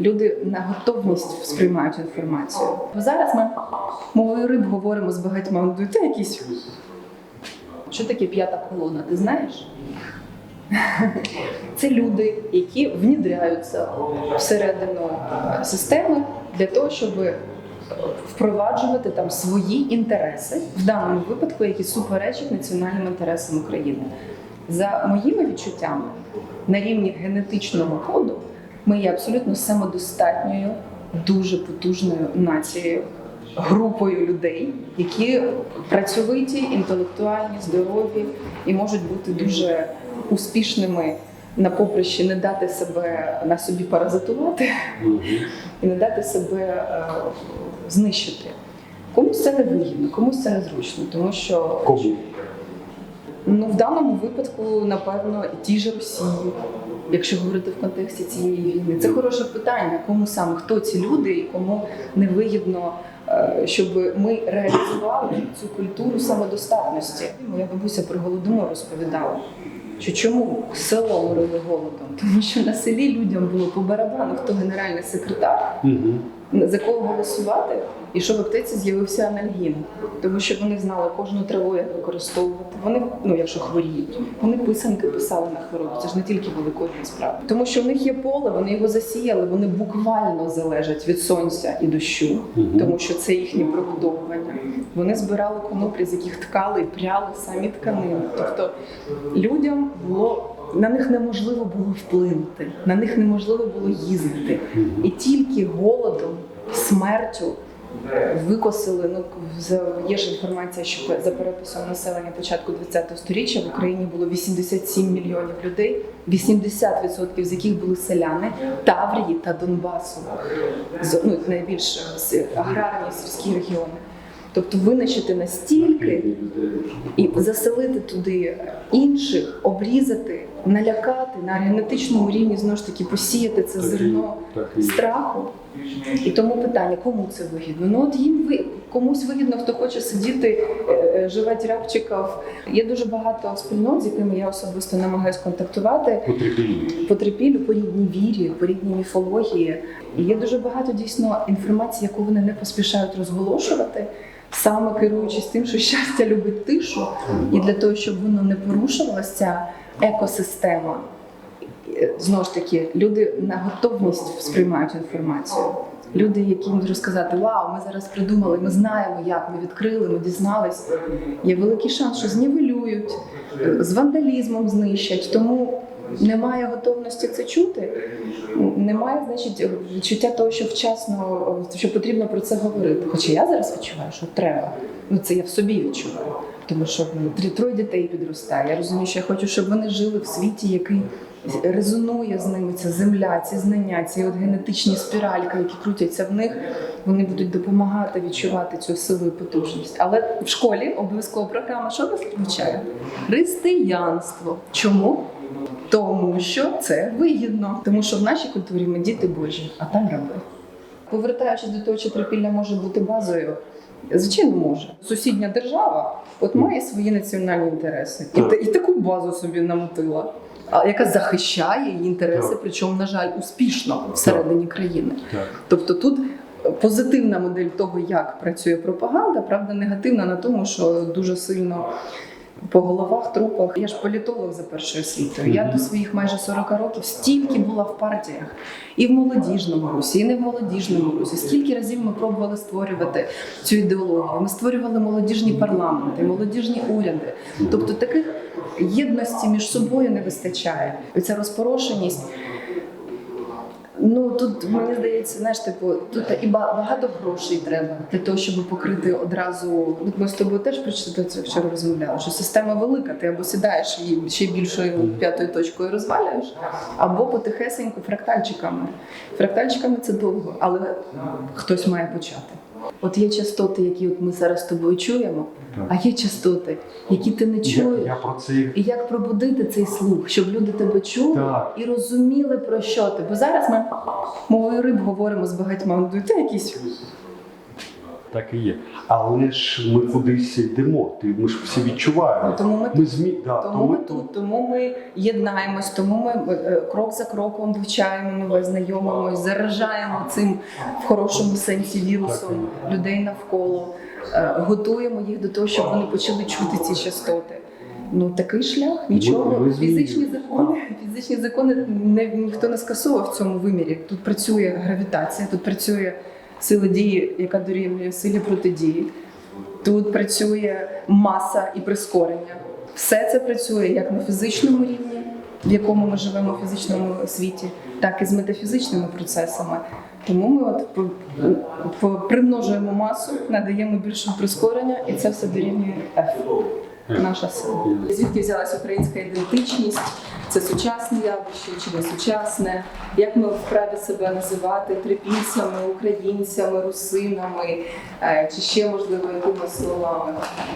Люди на готовність сприймають інформацію. Зараз ми мовою риб говоримо з багатьма. Це якісь. Що таке п'ята колона? Ти знаєш? Це люди, які внідряються всередину системи для того, щоб впроваджувати там свої інтереси, в даному випадку, які суперечать національним інтересам України. За моїми відчуттями, на рівні генетичного коду ми є абсолютно самодостатньою, дуже потужною нацією, групою людей, які працьовиті, інтелектуальні, здорові і можуть бути дуже успішними на поприщі не дати себе на собі паразитувати і не дати себе е, знищити. Комусь це не вигідно, комусь це незручно, тому що Кому? Ну, в даному випадку, напевно, і ті ж Росії, якщо говорити в контексті цієї війни. Це хороше питання, кому саме хто ці люди і кому невигідно, вигідно, щоб ми реалізували цю культуру самодостатності. Моя бабуся про голодомор розповідала. Що чому село морили голодом? Тому що на селі людям було по барабану, хто генеральний секретар. За кого голосувати, і що в аптеці з'явився анальгін, тому що вони знали кожну траву, як використовувати. Вони, ну якщо хворіють, вони писанки писали на хворобу. Це ж не тільки великодні справи. Тому що в них є поле, вони його засіяли, вони буквально залежать від сонця і дощу, тому що це їхнє пробудовування. Вони збирали коноплі, з яких ткали і пряли самі тканини. Тобто людям було. На них неможливо було вплинути, на них неможливо було їздити. І тільки голодом, смертю викосили. Ну є ж інформація, що за переписом населення початку ХХ століття в Україні було 87 мільйонів людей, 80% з яких були селяни Таврії та Донбасу, ну, найбільш е, аграрні сільські регіони. Тобто винищити настільки і заселити туди інших, обрізати, налякати на генетичному рівні знову ж таки посіяти це зерно страху. І тому питання, кому це вигідно? Ну от їм ви комусь вигідно, хто хоче сидіти, е, е, живати рябчиків. Є дуже багато спільнот, з якими я особисто намагаюся контактувати. Потрібні. По трипілю, по рідній вірі, по рідній міфології. І є дуже багато дійсно інформації, яку вони не поспішають розголошувати, саме керуючись тим, що щастя любить тишу, і для того, щоб воно не порушувалася ця екосистема. Е, Знову ж таки, люди на готовність сприймають інформацію. Люди, які можуть розказати, вау, ми зараз придумали, ми знаємо, як ми відкрили, ми дізнались. Є великий шанс, що знівелюють, е, з вандалізмом знищать. Тому немає готовності це чути. Немає, значить, відчуття того, що вчасно що потрібно про це говорити. Хоча я зараз відчуваю, що треба. Ну це я в собі відчуваю. Тому що ну, три- троє дітей підростає. Я розумію, що я хочу, щоб вони жили в світі, який резонує з ними ця земля, ці знання, ці от генетичні спіральки, які крутяться в них. Вони будуть допомагати відчувати цю силу і потужність. Але в школі обов'язкова програма що нас включає? Християнство. Чому? Тому що це вигідно, тому що в нашій культурі ми діти Божі, а там раби. Повертаючись до того, чи трипілля може бути базою, звичайно, може. Сусідня держава от має свої національні інтереси, і, і таку базу собі намотила, яка захищає її інтереси, причому, на жаль, успішно всередині країни. Тобто тут позитивна модель того, як працює пропаганда, правда, негативна на тому, що дуже сильно. По головах, трупах. Я ж політолог за першою освітою. Я до своїх майже 40 років стільки була в партіях і в молодіжному русі, і не в молодіжному русі. Скільки разів ми пробували створювати цю ідеологію? Ми створювали молодіжні парламенти, молодіжні уряди. Тобто таких єдності між собою не вистачає. І ця розпорошеність. Ну тут мені здається, знаєш, типу, тут і ба- багато грошей треба для того, щоб покрити одразу. Ми з тобою теж прочитали це вчора розмовляли, що система велика, ти або сідаєш її ще більшою п'ятою точкою розвалюєш, або потихесеньку фрактальчиками. Фрактальчиками це довго, але хтось має почати. От є частоти, які от ми зараз з тобою чуємо, Так. а є частоти, які ти не чуєш. я про це і- як пробудити цей слух, щоб люди тебе чули Так. і розуміли про що ти. Бо зараз ми мовою риб говоримо з багатьма. Ну, Це якісь Так і є. Але ж ми кудись йдемо. Ти ми ж всі відчуваємо. Тому ми Ми змі... да, Тому ми тут, тому ми єднаємось, тому ми е, крок за кроком вивчаємо нове, знайомимось, заражаємо цим в хорошому сенсі вірусом людей навколо, е, готуємо їх до того, щоб вони почали чути ці частоти. Ну такий шлях, нічого. Фізичні закони, фізичні закони не ніхто не скасовував в цьому вимірі. Тут працює гравітація, тут працює сила дії, яка дорівнює силі протидії. Тут працює маса і прискорення. Все це працює як на фізичному рівні, в якому ми живемо в фізичному світі, так і з метафізичними процесами. Тому ми от примножуємо масу, надаємо більше прискорення, і це все дорівнює F. Наша сила. Звідки взялась українська ідентичність? Це сучасне явище чи не сучасне? Як ми вправі себе називати трипільцями, українцями, русинами е, чи ще можливо якимись словами?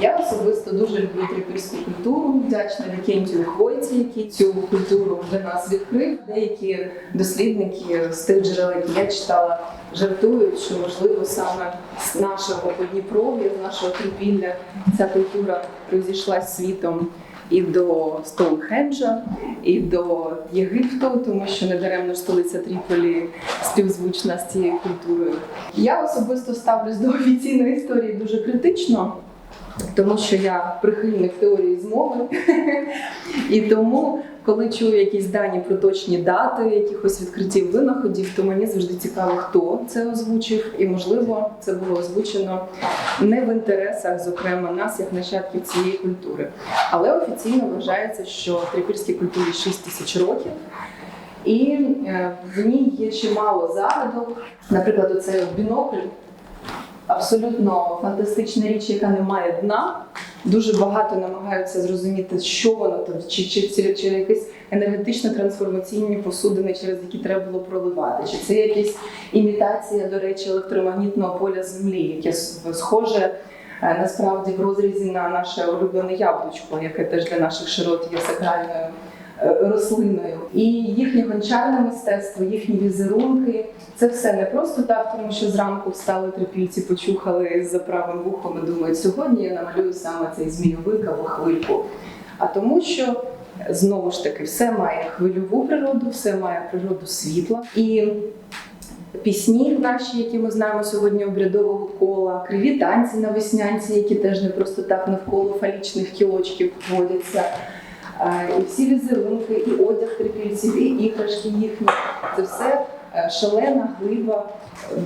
Я особисто дуже люблю трипільську культуру. Вдячна Вікентію Хвойці, який цю культуру для нас відкрив. Деякі дослідники з тих джерел, які я читала, жартують, що можливо саме з нашого Подніпров'я, з нашого трипілля, ця культура розійшлась світом і до Стоунхенджа, і до Єгипту, тому що недаремно столиця Тріполі співзвучна з цією культурою. Я особисто ставлюсь до офіційної історії дуже критично. Тому що я прихильник теорії змови, і тому, коли чую якісь дані про точні дати якихось відкриттів винаходів, то мені завжди цікаво, хто це озвучив, і можливо це було озвучено не в інтересах, зокрема, нас, як нащадків цієї культури. Але офіційно вважається, що трипільській культурі 6 тисяч років. І е, в ній є чимало загадок. Наприклад, оцей бінокль абсолютно фантастична річ, яка не має дна. Дуже багато намагаються зрозуміти, що воно там, чи, чи, чи, чи якісь енергетично-трансформаційні посудини, через які треба було проливати, чи це якась імітація, до речі, електромагнітного поля Землі, яке схоже е, насправді в розрізі на наше улюблене яблучко, яке теж для наших широт є сакральною рослиною. І їхнє гончарне мистецтво, їхні візерунки це все не просто так, тому що зранку встали трипільці, почухали за правим вухом і думають, сьогодні я намалюю саме цей змійовик або хвильку. А тому, що знову ж таки все має хвильову природу, все має природу світла. І пісні наші, які ми знаємо сьогодні обрядового кола, криві танці на веснянці, які теж не просто так навколо фалічних кілочків водяться. Е, І всі візерунки, і одяг трипільців, і іграшки їхні це все е, шалена глиба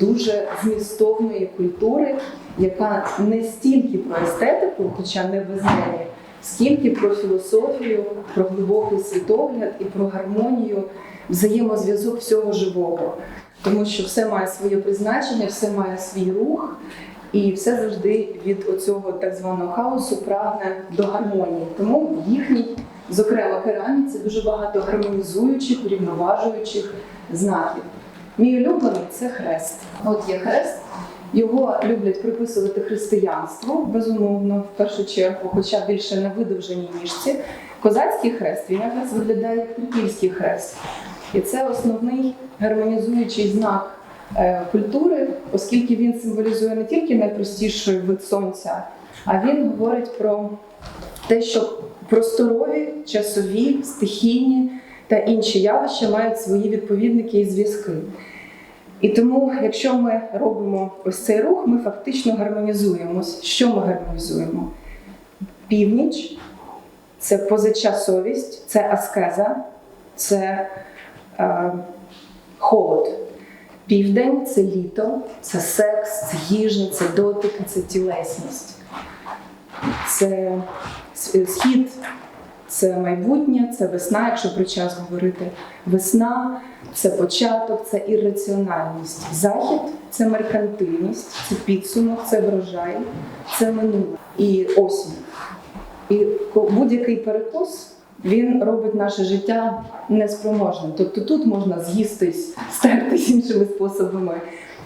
дуже змістовної культури, яка не стільки про естетику, хоча не без неї, скільки про філософію, про глибокий світогляд і про гармонію, взаємозв'язок всього живого. Тому що все має своє призначення, все має свій рух, і все завжди від оцього так званого хаосу прагне до гармонії. Тому їхній, зокрема, кераміці дуже багато гармонізуючих, рівноважуючих знаків. Мій улюблений це хрест. От є хрест. Його люблять приписувати християнству, безумовно, в першу чергу, хоча більше на видовженій ніжці. Козацький хрест він якраз виглядає як трипільський хрест. І це основний гармонізуючий знак е, культури, оскільки він символізує не тільки найпростіший вид сонця, а він говорить про те, що просторові, часові, стихійні та інші явища мають свої відповідники і зв'язки. І тому, якщо ми робимо ось цей рух, ми фактично гармонізуємось. Що ми гармонізуємо? Північ це позачасовість, це аскеза, це е, холод. Південь це літо, це секс, це їжа, це дотики, це тілесність. Це схід, це майбутнє, це весна, якщо про час говорити. Весна це початок, це ірраціональність. Захід це меркантильність, це підсумок, це врожай, це минуле і осінь. І будь-який перекус він робить наше життя неспроможним. Тобто тут можна з'їстись, стертись іншими способами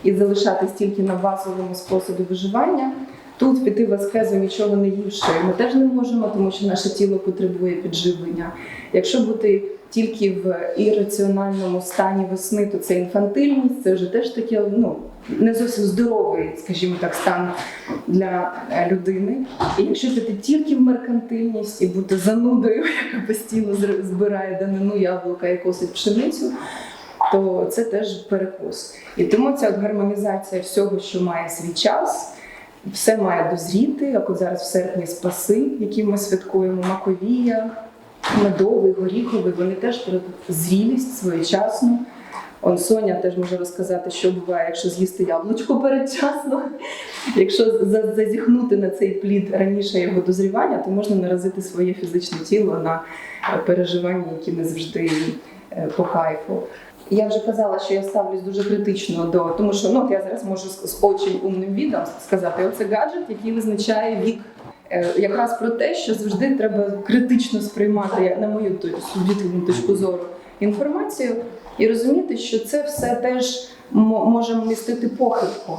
і залишатись тільки на базовому способі виживання. Тут піти в аскезу нічого не ївши, ми теж не можемо, тому що наше тіло потребує підживлення. Якщо бути тільки в ірраціональному стані весни, то це інфантильність, це вже теж таке ну, не зовсім здоровий, скажімо так, стан для е, людини. І якщо піти тільки в меркантильність і бути занудою, яка постійно збирає данину яблука і косить пшеницю, то це теж перекос. І тому ця гармонізація всього, що має свій час, все має дозріти, як от зараз в серпні спаси, які ми святкуємо, маковія, медовий, горіховий, вони теж про зрілість своєчасну. Он Соня теж може розказати, що буває, якщо з'їсти яблучко передчасно. Якщо зазіхнути на цей плід раніше його дозрівання, то можна наразити своє фізичне тіло на е, переживання, які не завжди е, по кайфу. Я вже казала, що я ставлюсь дуже критично до тому, що ну я зараз можу з, очень умним відом сказати, оце гаджет, який визначає вік. Е, Якраз про те, що завжди треба критично сприймати, на мою суб'єктивну точку зору, інформацію і розуміти, що це все теж мо- може містити похибку.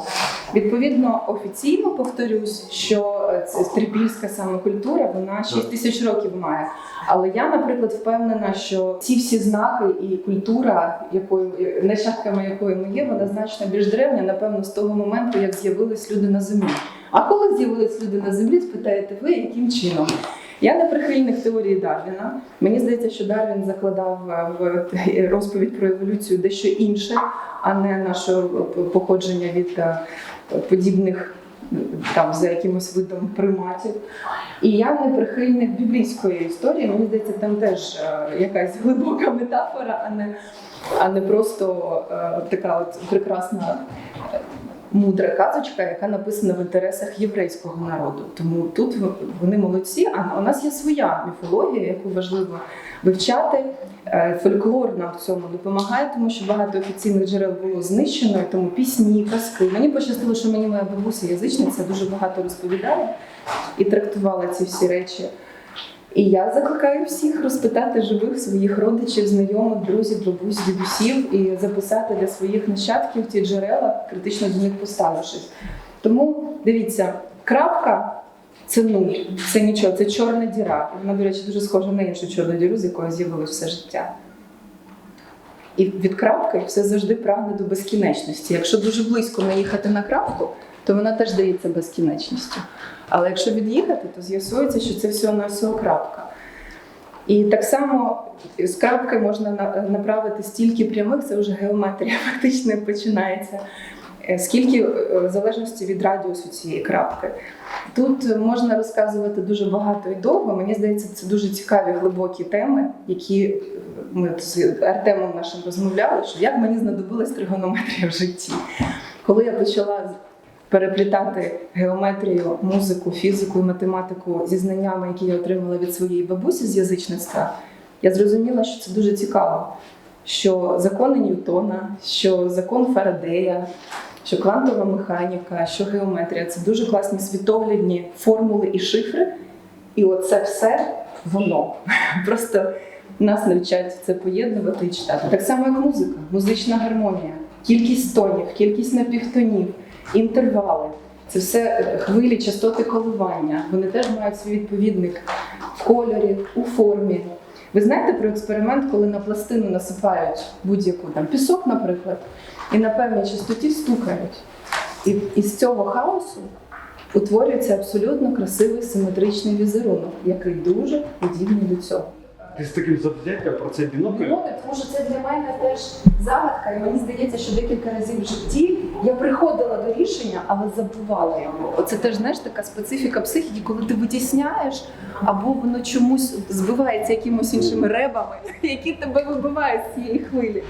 Відповідно, офіційно повторюсь, що е, це трипільська саме культура, вона 6 тисяч років має. Але я, наприклад, впевнена, що ці всі знаки і культура, якою нащадками якої ми є, вона значно більш древня, напевно, з того моменту, як з'явились люди на землі. А коли з'явились люди на землі, спитаєте ви, яким чином? Я не прихильник теорії Дарвіна. Мені здається, що Дарвін закладав е, в розповідь про еволюцію дещо інше, а не наше походження від е, подібних е, там за якимось видом приматів. І я не прихильник біблійської історії. Мені здається, там теж е, якась глибока метафора, а не, а не просто е, така от прекрасна. Мудра казочка, яка написана в інтересах єврейського народу. Тому тут вони молодці. А у нас є своя міфологія, яку важливо вивчати. Е, Фольклор нам в цьому допомагає, тому що багато офіційних джерел було знищено, тому пісні, казки. Мені пощастило, що мені моя бабуся язичниця дуже багато розповідала і трактувала ці всі речі. І я закликаю всіх розпитати живих своїх родичів, знайомих, друзів, бабусь, дідусів і записати для своїх нащадків ті джерела, критично до них поставившись. Тому дивіться, крапка це нуль, це нічого, це чорна діра. Вона, до речі, дуже схожа на іншу чорну діру, з якою з'явилось все життя. І від крапки все завжди прагне до безкінечності. Якщо дуже близько наїхати на крапку, то вона теж дається безкінечністю. Але якщо від'їхати, то з'ясується, що це всього на всього крапка. І так само з крапки можна направити стільки прямих, це вже геометрія фактично починається. Е, Скільки е, в залежності від радіусу цієї крапки. Тут можна розказувати дуже багато і довго. Мені здається, це дуже цікаві глибокі теми, які е, ми з Артемом нашим розмовляли, що як мені знадобилась тригонометрія в житті. Коли я почала переплітати геометрію, музику, фізику і математику зі знаннями, які я отримала від своєї бабусі з язичництва, я зрозуміла, що це дуже цікаво. Що закони Ньютона, що закон Фарадея, що квантова механіка, що геометрія це дуже класні світоглядні формули і шифри. І оце все воно. Просто нас навчають це поєднувати і читати. Так само, як музика, музична гармонія, кількість тонів, кількість напівтонів, інтервали. Це все е, хвилі, частоти коливання. Вони теж мають свій відповідник в кольорі, у формі. Ви знаєте про експеримент, коли на пластину насипають будь-яку там пісок, наприклад, і на певній частоті стукають. І із цього хаосу утворюється абсолютно красивий симетричний візерунок, який дуже подібний до цього. Ти з таким завзяттям про цей бінокль? Бінокль, тому що це для мене теж загадка, і мені здається, що декілька разів в житті я приходила до рішення, але забувала його. Оце теж знаєш така специфіка психіки, коли ти витісняєш, або воно чомусь збивається якимось іншими ребами, які тебе вибивають з цієї хвилі.